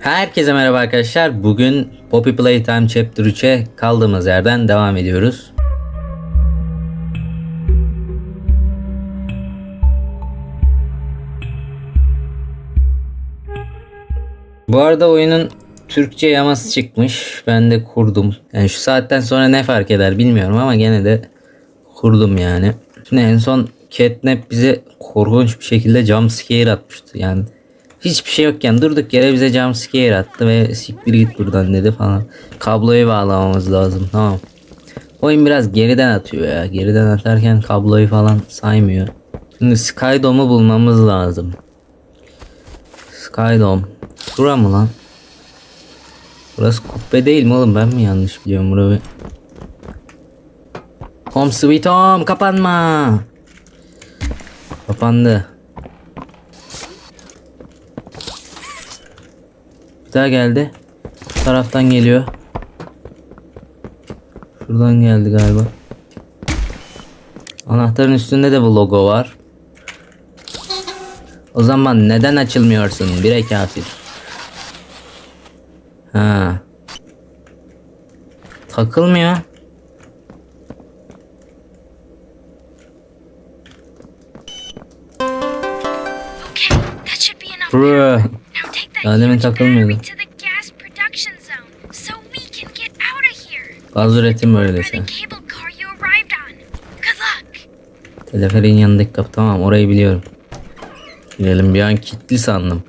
Herkese merhaba arkadaşlar. Bugün Poppy Playtime Chapter 3'e kaldığımız yerden devam ediyoruz. Bu arada oyunun Türkçe yaması çıkmış. Ben de kurdum. Yani şu saatten sonra ne fark eder bilmiyorum ama gene de kurdum yani. Şimdi en son Catnap bize korkunç bir şekilde jumpscare atmıştı. Yani hiçbir şey yokken durduk yere bize jumpscare attı ve siktir git buradan dedi falan. Kabloyu bağlamamız lazım tamam. Oyun biraz geriden atıyor ya. Geriden atarken kabloyu falan saymıyor. Şimdi Skydom'u bulmamız lazım. Skydome. Bura mı lan? Burası kubbe değil mi oğlum? Ben mi yanlış biliyorum burayı? Home sweet home kapanma. Kapandı. Daha geldi. Bu taraftan geliyor. Şuradan geldi galiba. Anahtarın üstünde de bu logo var. O zaman neden açılmıyorsun bire kafir? Ha. Takılmıyor. Cable car you arrived on. Good luck. Teleferin yanındaki kapı tamam orayı biliyorum. Girelim bir an kilitli sandım.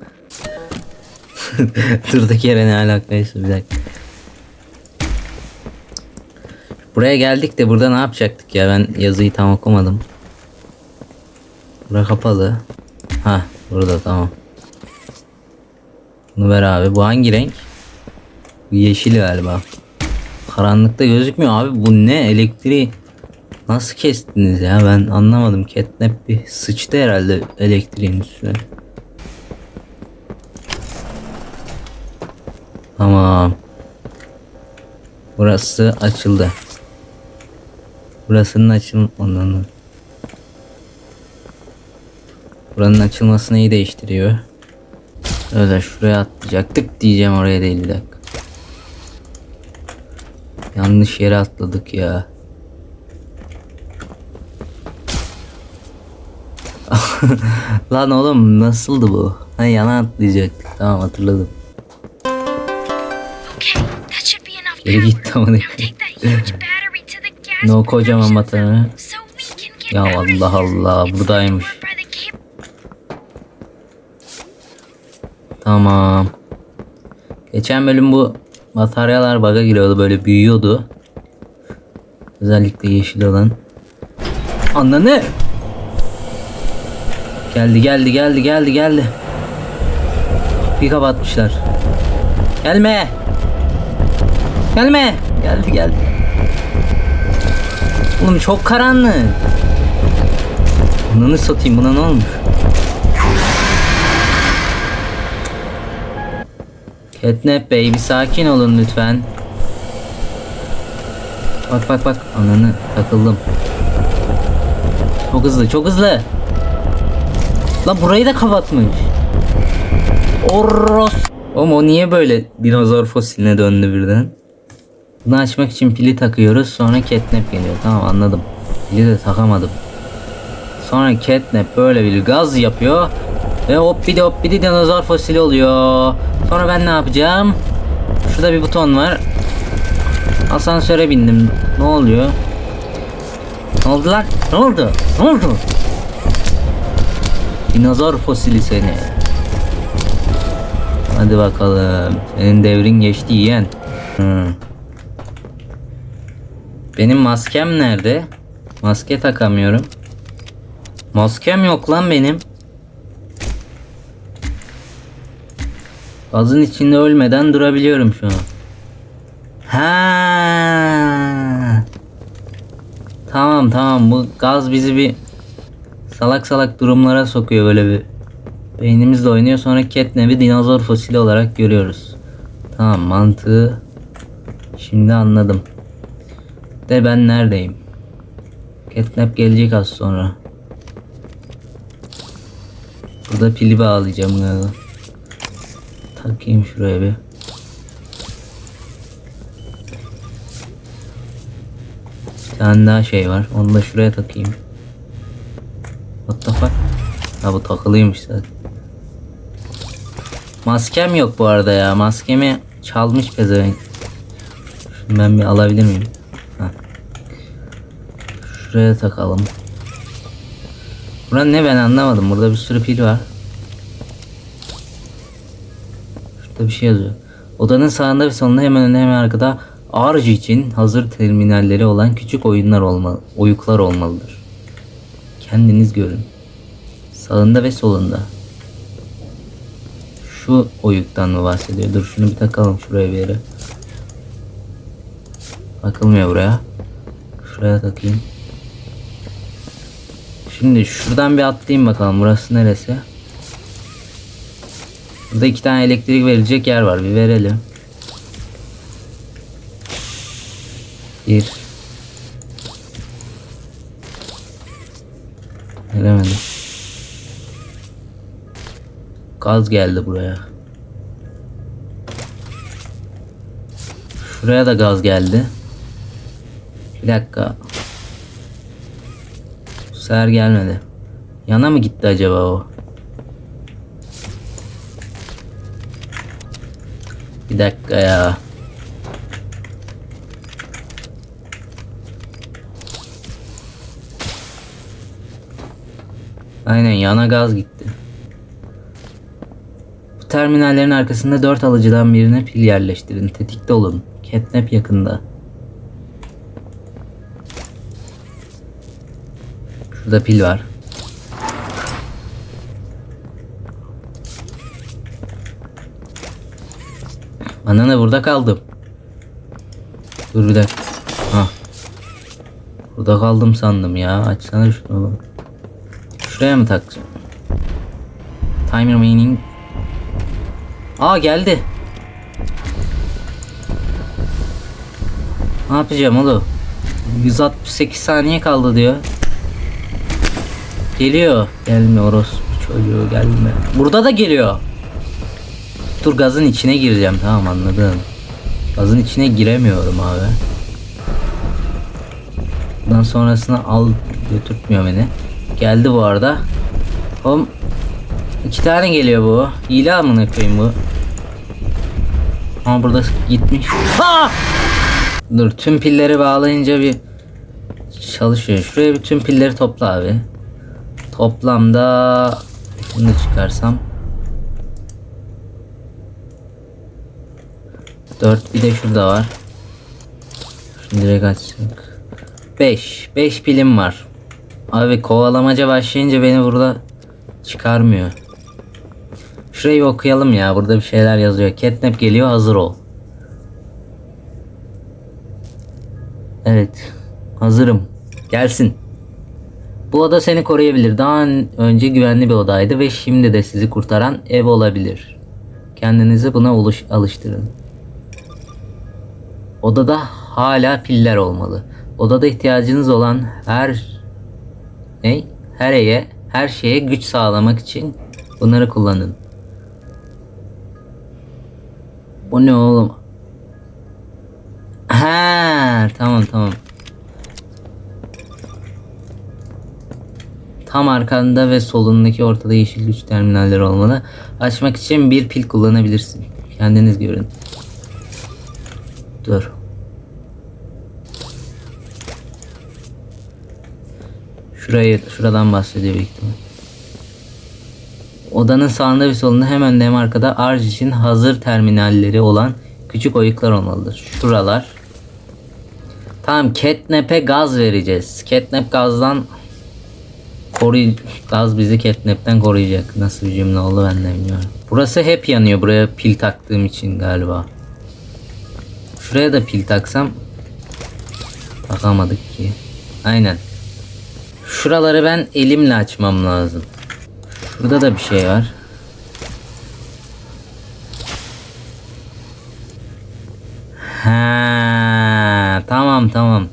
Durduk yere ne alakaysa bir dakika. Buraya geldik de burada ne yapacaktık ya ben yazıyı tam okumadım. Bura kapalı. Ha burada tamam. Bunu ver abi. Bu hangi renk? Bu yeşil galiba. Karanlıkta gözükmüyor abi. Bu ne? Elektriği nasıl kestiniz ya? Ben anlamadım. Catnap bir sıçtı herhalde elektriğin üstüne. Tamam. Burası açıldı. Burasının açılmadan. Buranın açılması neyi değiştiriyor? Öyle şuraya atlayacaktık diyeceğim oraya değil bir dakika. Yanlış yere atladık ya. Lan oğlum nasıldı bu? Ha yana atlayacaktık. Tamam hatırladım. Geri gitti ama ne? Now take that huge battery to the gas Ne o kocaman production batarya? zone so we can get Ya out of Allah here. Allah, It's buradaymış. somewhere by the cable Tamam. Geçen bölüm bu bataryalar bug'a giriyordu böyle büyüyordu. Özellikle yeşil olan. Ananı. Geldi geldi geldi geldi geldi. Kapıyı kapatmışlar. Gelme. Gelme. Geldi geldi. Oğlum çok karanlık. Ananı satayım buna ne olmuş? Catnap Bey bir sakin olun lütfen. Bak bak bak ananı takıldım. Çok hızlı çok hızlı. Lan burayı da kapatmış. Oros. Oğlum o niye böyle dinozor fosiline döndü birden? Bunu açmak için pili takıyoruz sonra catnap geliyor. Tamam anladım. Pili de takamadım. Sonra catnap böyle bir gaz yapıyor. Ve hoppidi hoppidi dinozor fosili oluyor. Sonra ben ne yapacağım? Şurada bir buton var. Asansöre bindim. Ne oluyor? Ne oldu lan? Ne oldu? Ne oldu? Dinozor fosili seni. Hadi bakalım. Senin devrin geçti. Hı. Benim maskem nerede? Maske takamıyorum. Maskem yok lan benim. Gazın içinde ölmeden durabiliyorum şu an. Ha. Tamam tamam bu gaz bizi bir salak salak durumlara sokuyor böyle bir. Beynimizle oynuyor sonra Catnap'i dinozor fosili olarak görüyoruz. Tamam mantığı şimdi anladım. De ben neredeyim? Catnap gelecek az sonra. Burada pili bağlayacağım galiba. Takayım şuraya bir. Bir tane daha şey var. Onu da şuraya takayım. What the fuck? Ha bu takılıymış zaten. Maskem yok bu arada ya. Maskemi çalmış pezevenk. Şunu ben bir alabilir miyim? Ha. Şuraya takalım. Bura ne ben anlamadım. Burada bir sürü pil var. Şurada bir şey yazıyor. Odanın sağında ve solunda hemen önde hemen arkada Arj için hazır terminalleri olan küçük oyunlar olmalı, oyuklar olmalıdır. Kendiniz görün. Sağında ve solunda. Şu oyuktan mı bahsediyor? Dur şunu bir takalım şuraya bir yere. Takılmıyor buraya. Şuraya takayım. Şimdi şuradan bir atlayayım bakalım. Burası neresi? Burada iki tane elektrik verecek yer var. Bir verelim. Bir. Veremedim. Gaz geldi buraya. Şuraya da gaz geldi. Bir dakika. Bu sefer gelmedi. Yana mı gitti acaba o? Bir dakika ya. Aynen yana gaz gitti. Bu terminallerin arkasında dört alıcıdan birine pil yerleştirin. Tetikte olun. Catnap yakında. Şurada pil var. Ne burada kaldım. Dur bir dakika. Ha. Burada kaldım sandım ya. Açsana şunu. Şuraya mı takacağım? Timer remaining. Aa geldi. Ne yapacağım oğlum? 168 saniye kaldı diyor. Geliyor. Gelmiyor orospu çocuğu gelme. Burada da geliyor. Dur gazın içine gireceğim tamam anladım. Gazın içine giremiyorum abi. Bundan sonrasını al götürtmüyor beni. Geldi bu arada. Oğlum iki tane geliyor bu. Hile amına koyayım bu. Ama burada gitmiş. Ha! Dur tüm pilleri bağlayınca bir çalışıyor. Şuraya bir tüm pilleri topla abi. Toplamda bunu çıkarsam 4 bir de şurada var. Şimdi direkt açacak. 5. 5 pilim var. Abi kovalamaca başlayınca beni burada çıkarmıyor. Şurayı okuyalım ya. Burada bir şeyler yazıyor. Catnap geliyor hazır ol. Evet. Hazırım. Gelsin. Bu oda seni koruyabilir. Daha önce güvenli bir odaydı ve şimdi de sizi kurtaran ev olabilir. Kendinizi buna alıştırın. Odada hala piller olmalı. Odada ihtiyacınız olan her ne? Her eye, her şeye güç sağlamak için bunları kullanın. Bu ne oğlum? Ha, tamam tamam. Tam arkanda ve solundaki ortada yeşil güç terminalleri olmalı. Açmak için bir pil kullanabilirsin. Kendiniz görün. Dur. Şurayı, şuradan bahsediyor büyük ihtimal. Odanın sağında ve solunda hem önde hem arkada arz için hazır terminalleri olan küçük oyuklar olmalıdır. Şuralar. Tamam catnap'e gaz vereceğiz. Catnap gazdan koruy gaz bizi catnap'ten koruyacak. Nasıl bir cümle oldu ben de bilmiyorum. Burası hep yanıyor buraya pil taktığım için galiba. Şuraya da pil taksam takamadık ki. Aynen. Şuraları ben elimle açmam lazım. Şurada da bir şey var. Ha, tamam tamam.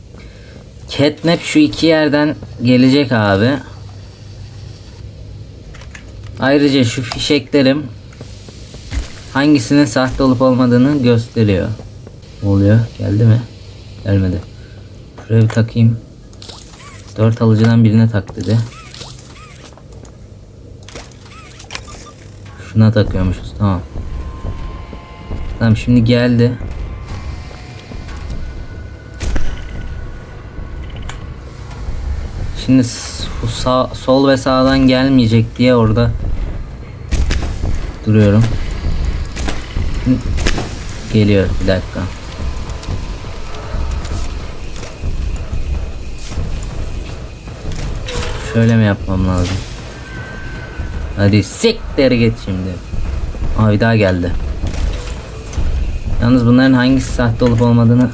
Catnap şu iki yerden gelecek abi. Ayrıca şu fişeklerim hangisinin sahte olup olmadığını gösteriyor. Oluyor? Geldi mi? Gelmedi. Şuraya bir takayım. Dört alıcıdan birine tak dedi. Şuna takıyormuşuz. Tamam. Tamam şimdi geldi. Şimdi sağ, sol ve sağdan gelmeyecek diye orada duruyorum. Geliyor bir dakika. Şöyle mi yapmam lazım? Hadi siktir git şimdi. Aa bir daha geldi. Yalnız bunların hangisi sahte olup olmadığını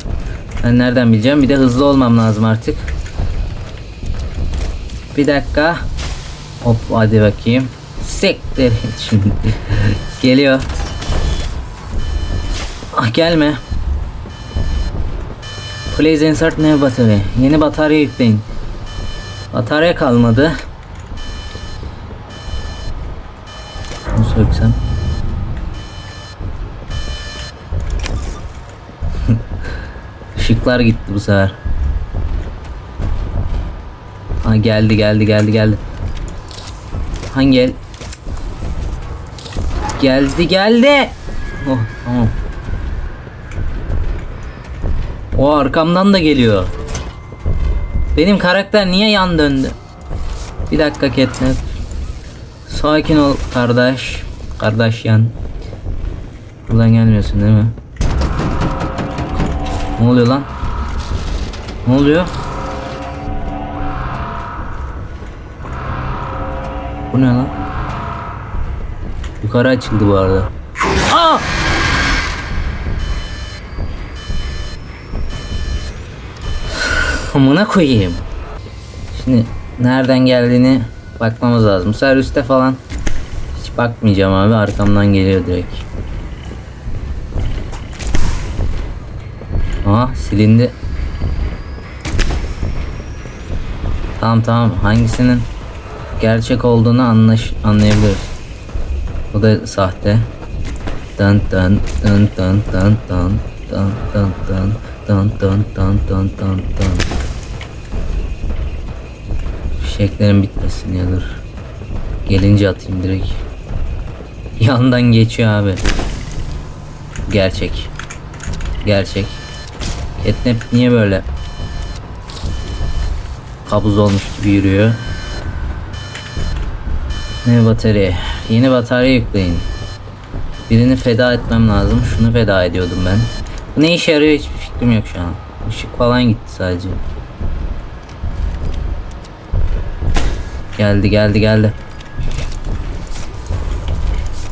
ben nereden bileceğim? Bir de hızlı olmam lazım artık. Bir dakika. Hop hadi bakayım. Siktir şimdi. Geliyor. Ah gelme. Please insert new battery. Yeni batarya yükleyin. Batarya kalmadı. Bunu söksem. Işıklar gitti bu sefer. Ha geldi geldi geldi geldi. Hangi el? Geldi geldi. Oh tamam. O arkamdan da geliyor. Benim karakter niye yan döndü? Bir dakika Catnap. Sakin ol kardeş. Kardeş yan. Buradan gelmiyorsun değil mi? Ne oluyor lan? Ne oluyor? Bu ne lan? Yukarı açıldı bu arada. Aa! Amına koyayım. Şimdi nereden geldiğini bakmamız lazım. Üstte falan hiç bakmayacağım abi. Arkamdan geliyor direkt. Aa silindi. Tamam tamam hangisinin gerçek olduğunu anlaş anlayabiliriz. Bu da sahte. Dın dın dın dın dın dın dın dın dın dın dın dın dın dın dın Fişeklerin bitmesin ya dur. Gelince atayım direkt. Yandan geçiyor abi. Gerçek. Gerçek. Catnap niye böyle kabuz olmuş gibi yürüyor? Ne batarya? Yeni batarya yükleyin. Birini feda etmem lazım. Şunu feda ediyordum ben. Bu ne işe yarıyor hiçbir fikrim yok şu an. Işık falan gitti sadece. Geldi geldi geldi.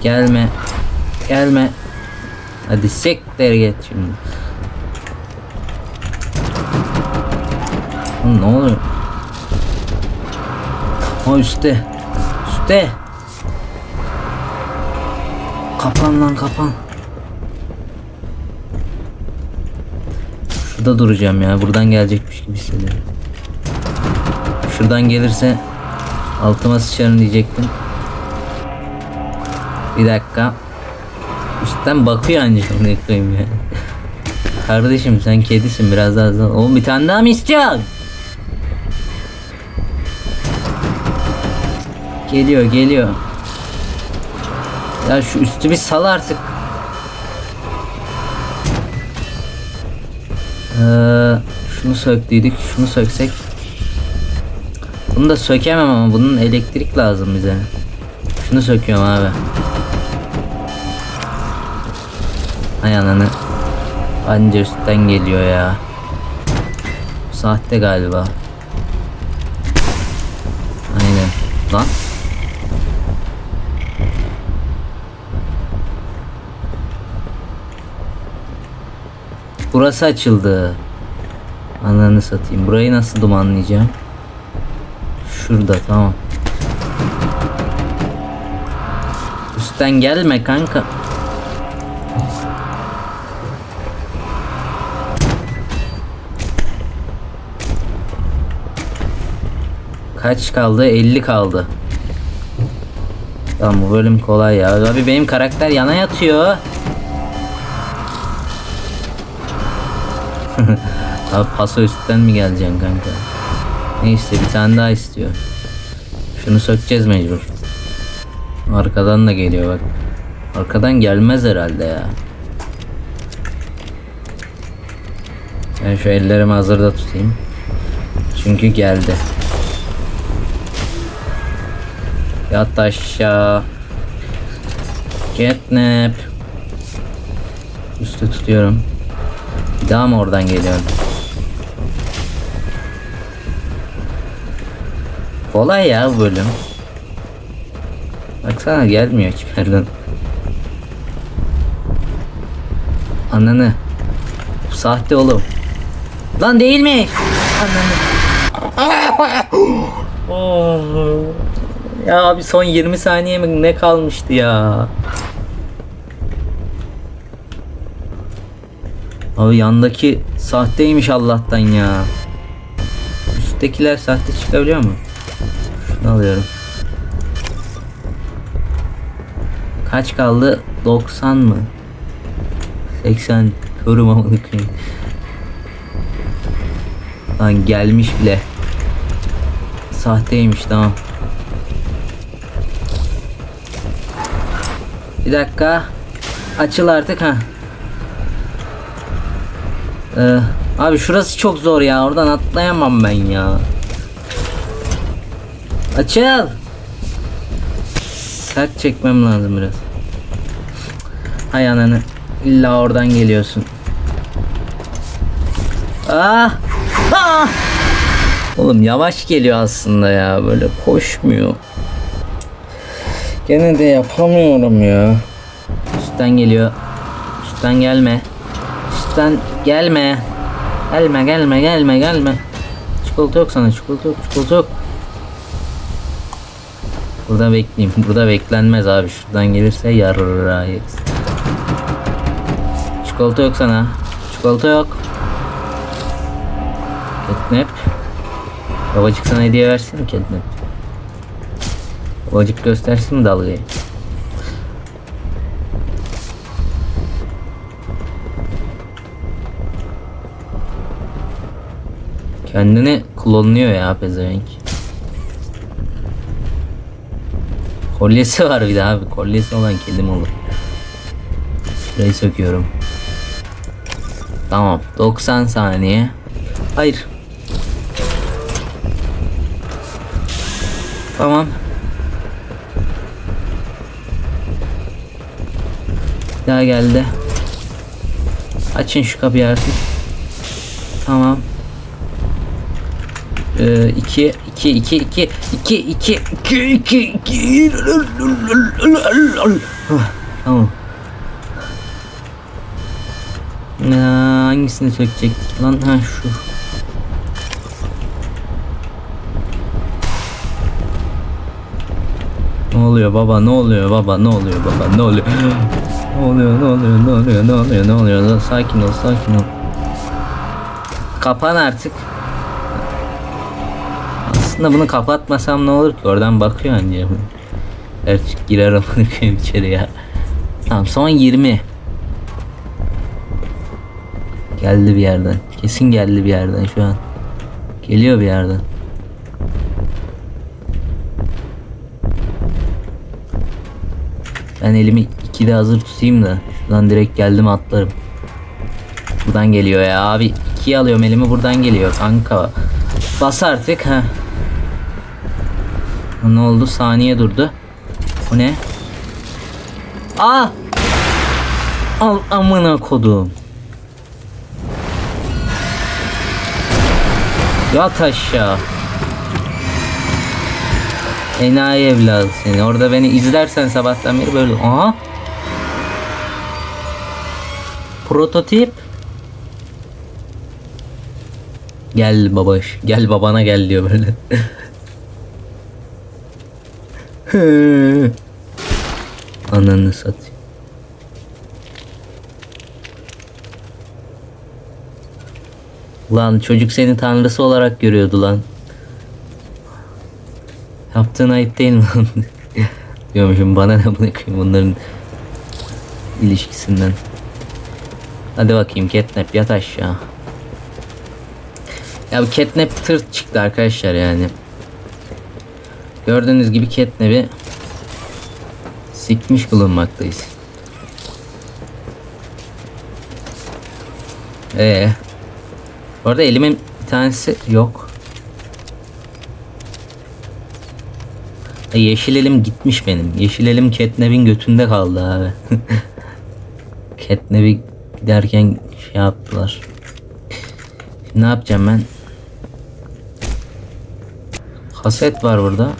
Gelme. Gelme. Hadi siktir git şimdi. Oğlum ne oluyor? O üstte. Üstte. Kapan lan kapan. Şurada duracağım ya. Buradan gelecekmiş gibi hissediyorum. Şuradan gelirse altıma sıçarım diyecektim. Bir dakika. Üstten bakıyor ancak ne koyayım ya. Kardeşim sen kedisin biraz daha hızlı. Oğlum bir tane daha mı istiyorsun? Geliyor geliyor. Ya şu üstü bir sal artık. Ee, şunu söktüydük. Şunu söksek. Bunu da sökemem ama bunun elektrik lazım bize. Şunu söküyorum abi. Ay ananı. Anca üstten geliyor ya. Sahte galiba. Aynen. Lan. Burası açıldı. Ananı satayım. Burayı nasıl dumanlayacağım? Şurada tamam. Üstten gelme kanka. Kaç kaldı? 50 kaldı. Tamam bu bölüm kolay ya. Abi benim karakter yana yatıyor. Abi paso üstten mi geleceksin kanka? Neyse bir tane daha istiyor. Şunu sökeceğiz mecbur. Arkadan da geliyor bak. Arkadan gelmez herhalde ya. Ben şu ellerimi hazırda tutayım. Çünkü geldi. Yat aşağı. Catnap. Üstü tutuyorum. Bir daha mı oradan geliyorum? Kolay ya bu bölüm. Baksana gelmiyor hiçbir yerden. Ananı. Bu sahte oğlum. Lan değil mi? Ananı. Oh. Ya abi son 20 saniye mi ne kalmıştı ya? Abi yandaki sahteymiş Allah'tan ya. Üsttekiler sahte çıkabiliyor mu? Alıyorum. Kaç kaldı? 90 mı? 80 körüm amına. Lan gelmiş bile. Sahteymiş tamam. Bir dakika. Açıl artık ha. Ee, abi şurası çok zor ya. Oradan atlayamam ben ya. Açıl. Sert çekmem lazım biraz. Hay ananı. İlla oradan geliyorsun. Ah! Ah! Oğlum yavaş geliyor aslında ya. Böyle koşmuyor. Gene de yapamıyorum ya. Üstten geliyor. Üstten gelme. Üstten gelme. Gelme gelme gelme gelme. Çikolata yok sana çikolata yok çikolata yok. Burada bekleyeyim. Burada beklenmez abi. Şuradan gelirse yarra yeriz. Çikolata yok sana. Çikolata yok. Catnap. Babacık sana hediye versin mi Catnap? Babacık göstersin mi dalgayı? Kendini klonluyor ya pezevenk. Kolyesi var bir de abi. Kolyesi olan kedim olur. Şurayı söküyorum. Tamam. 90 saniye. Hayır. Tamam. Daha geldi. Açın şu kapıyı artık. Tamam. 2 2 2 2 2 2 2 2 2 Tamam. Ya, hangisini sökecektik lan? Ha şu. Ne oluyor baba? Ne oluyor baba? Ne oluyor baba? Ne oluyor? Ne oluyor? Ne oluyor? Ne oluyor? Ne oluyor? Ne oluyor? Sakin ol, sakin ol. Kapan artık. Aslında bunu kapatmasam ne olur ki? Oradan bakıyor anca. Gerçi girer amına koyayım içeri ya. Tamam son 20. Geldi bir yerden. Kesin geldi bir yerden şu an. Geliyor bir yerden. Ben elimi ikide hazır tutayım da şuradan direkt geldim atlarım. Buradan geliyor ya abi. ikiye alıyorum elimi buradan geliyor kanka. Bas artık ha. Ne oldu? Saniye durdu. Bu ne? Aa! Al amına kodum. Yat aşağı. Enayi evladı seni. Orada beni izlersen sabahtan beri böyle. Aha. Prototip. Gel babaş. Gel babana gel diyor böyle. Ananı satayım. Lan çocuk seni tanrısı olarak görüyordu lan. Yaptığın ayıp değil mi lan? Diyormuşum bana ne bırakayım bunların ilişkisinden. Hadi bakayım Catnap yat aşağı. Ya bu Catnap tırt çıktı arkadaşlar yani. Gördüğünüz gibi Catnap'i sikmiş bulunmaktayız. Ee. Bu arada elimin bir tanesi yok. Yeşil elim gitmiş benim. Yeşil elim Catnap'in götünde kaldı abi. Catnap'i giderken şey yaptılar. Şimdi ne yapacağım ben? Kaset var burada.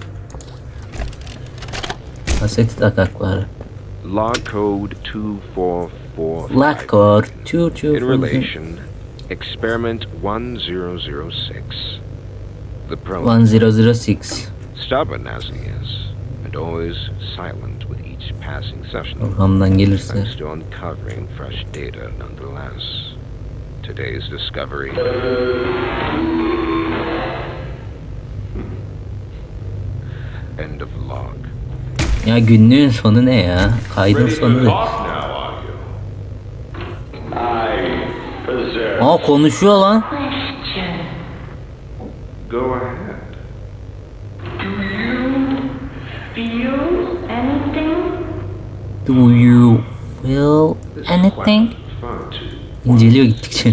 Kaseti takak var. Log code 2445. Lock code. Choo choo. In relation, experiment 1006. The prologue. 1006. Stubborn as he is, and always silent with each passing session, Orhamdan gelirse. I'm still uncovering fresh data nonetheless. Today's discovery. Ya günlüğün sonu ne ya? Kaydın sonu ne? Aa konuşuyor lan. Question. Go ahead. Do you feel anything? İnceliyor gittikçe.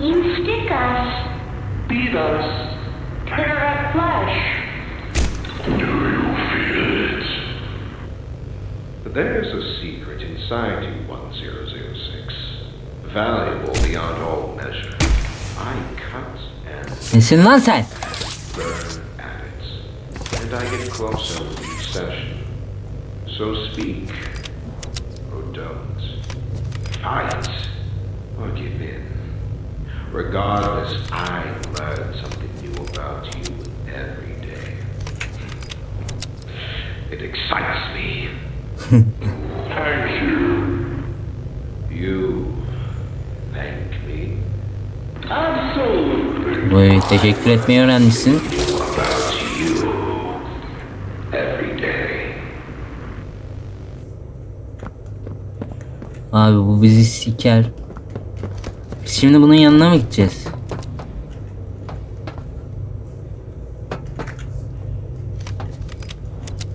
You stick us, beat us, there's a secret inside you, 1006. Valuable beyond all measure. I cut and Nesin lan sen? burn at it. And I get closer with each session. So speak. Or don't. Fight. Or give in. Regardless, I learn something new about you every day. It excites me. Thank you. You thank me. Absolutely. Vay teşekkür etmeyi öğrenmişsin. Abi bu bizi siker. Biz şimdi bunun yanına mı gideceğiz?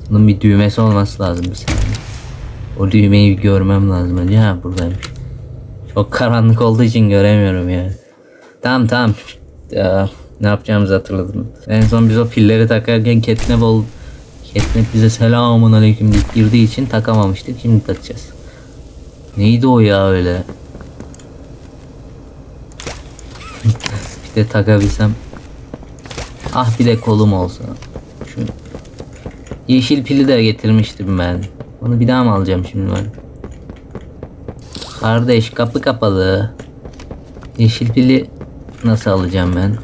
Bunun bir düğmesi olması lazım bir saniye. O düğmeyi görmem lazım önce. Ha buradaymış. Çok karanlık olduğu için göremiyorum ya. Tamam tamam. Ya, ne yapacağımızı hatırladım. En son biz o pilleri takarken Catnap ol Catnap bize selamun aleyküm deyip girdiği için takamamıştık. Şimdi takacağız. Neydi o ya öyle? bir de takabilsem. Ah bir de kolum olsa. Şu yeşil pili de getirmiştim ben. Onu bir daha mı alacağım şimdi ben? Kardeş kapı kapalı. Yeşil pili nasıl alacağım ben?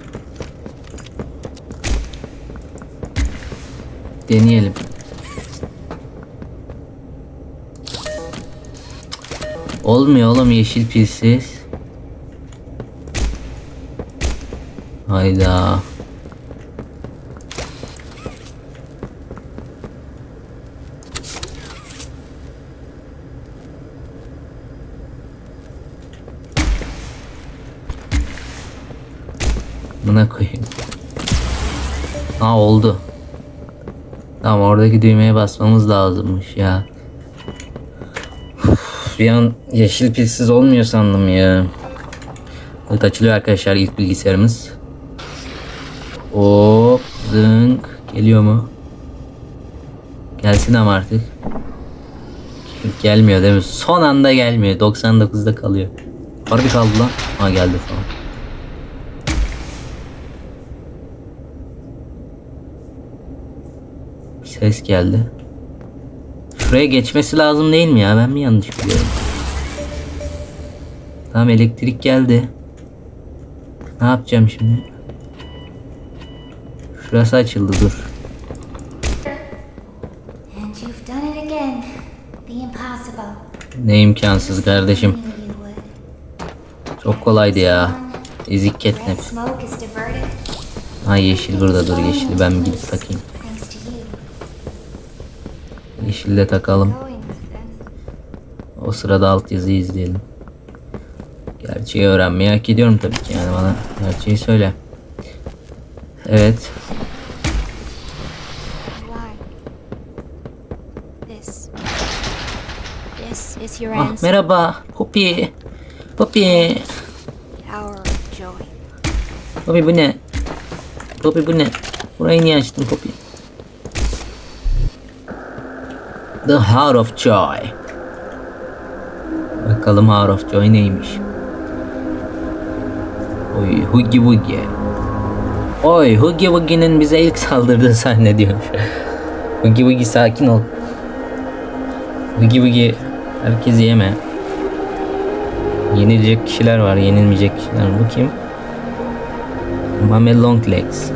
Deneyelim. Olmuyor oğlum yeşil pilsiz. Hayda. Buna koyayım. Ha oldu. Tamam oradaki düğmeye basmamız lazımmış ya. Uf, Bir an yeşil pilsiz olmuyor sandım ya. Evet açılıyor arkadaşlar ilk bilgisayarımız. Hop zınk. Geliyor mu? Gelsin ama artık. Gelmiyor değil mi? Son anda gelmiyor. 99'da kalıyor. Harbi kaldı lan. Ha geldi falan. Ses geldi. Şuraya geçmesi lazım değil mi ya? Ben mi yanlış biliyorum? Tamam elektrik geldi. Ne yapacağım şimdi? Şurası açıldı dur. Ne imkansız kardeşim. Çok kolaydı ya. Ezik diverted Ha yeşil burada dur yeşil ben gidip bakayım. Yeşille takalım. O sırada altyazıyı izleyelim. Gerçeği öğrenmeyi hak ediyorum tabii ki yani bana gerçeği söyle. Evet. Ah merhaba. Poppy. Poppy. Poppy bu ne? Poppy bu ne? Burayı niye açtın Poppy? The Heart of Joy. Bakalım Heart of Joy neymiş? Oy Huggy Wuggy. Oy Huggy Wuggy'nin bize ilk saldırdığı sahne diyormuş. Huggy Wuggy sakin ol. Huggy Wuggy herkesi yeme. Yenilecek kişiler var, yenilmeyecek kişiler. Bu kim? Mame Long Legs.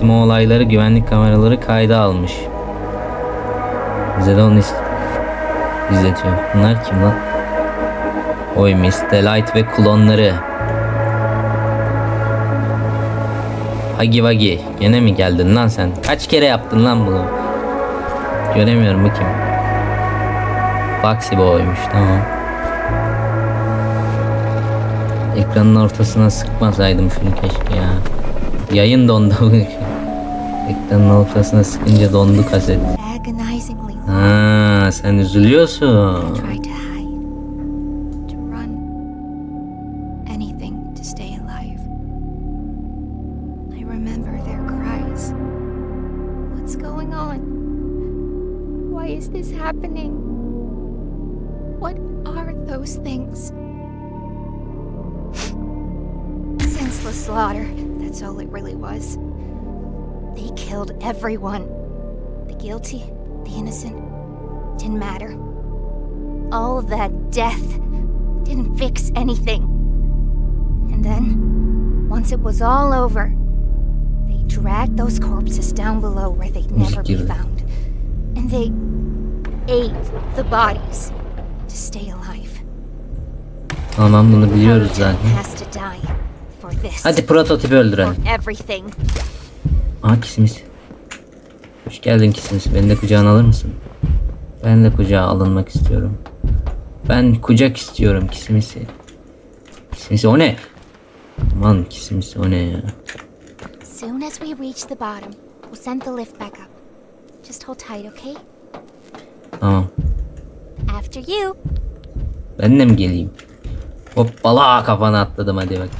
Timo olayları güvenlik kameraları kayda almış. Bize de onu izletiyor. Bunlar kim lan? Oy Miss Delight ve klonları. Hagi Wagi. Gene mi geldin lan sen? Kaç kere yaptın lan bunu? Göremiyorum bu kim? Foxy Boy'muş tamam. Ekranın ortasına sıkmasaydım şunu keşke ya. Yayın dondu. Ekranın ortasına sıkınca dondu kaset. Ha, sen üzülüyorsun. That death didn't fix anything. And then, once it was all over, they dragged those corpses down below where they'd never be found. And they ate the bodies to stay alive. Tamam bunu biliyoruz zaten. Hadi prototipi öldürelim. Aa kismis. Hoş geldin kismis. Beni de kucağına alır mısın? Ben de kucağa alınmak istiyorum. Ben kucak istiyorum kismisi. Kismisi o ne? Aman kismisi o ne ya? Soon as we reach the bottom, we'll send the lift back up. Just hold tight, okay? Tamam. After you. Ben de mi geleyim? Hoppala kafana atladım hadi bak.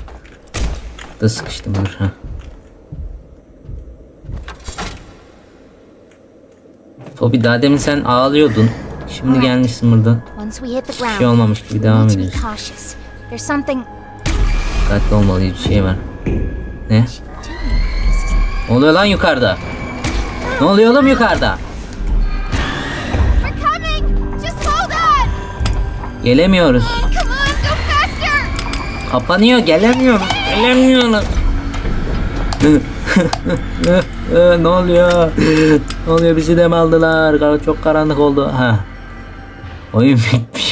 Da sıkıştım dur ha. Tobi daha demin sen ağlıyordun. Şimdi gelmişsin burada. Once we hit the Bir şey olmamış gibi devam something Dikkatli olmalıyız bir şey var. Ne? Ne oluyor lan yukarıda? Ne oluyor oğlum yukarıda? Gelemiyoruz. Kapanıyor gelemiyoruz. Gelemiyoruz. ne oluyor? Ne oluyor bizi de mi aldılar? Çok karanlık oldu. Ha. Oyun bitmiş.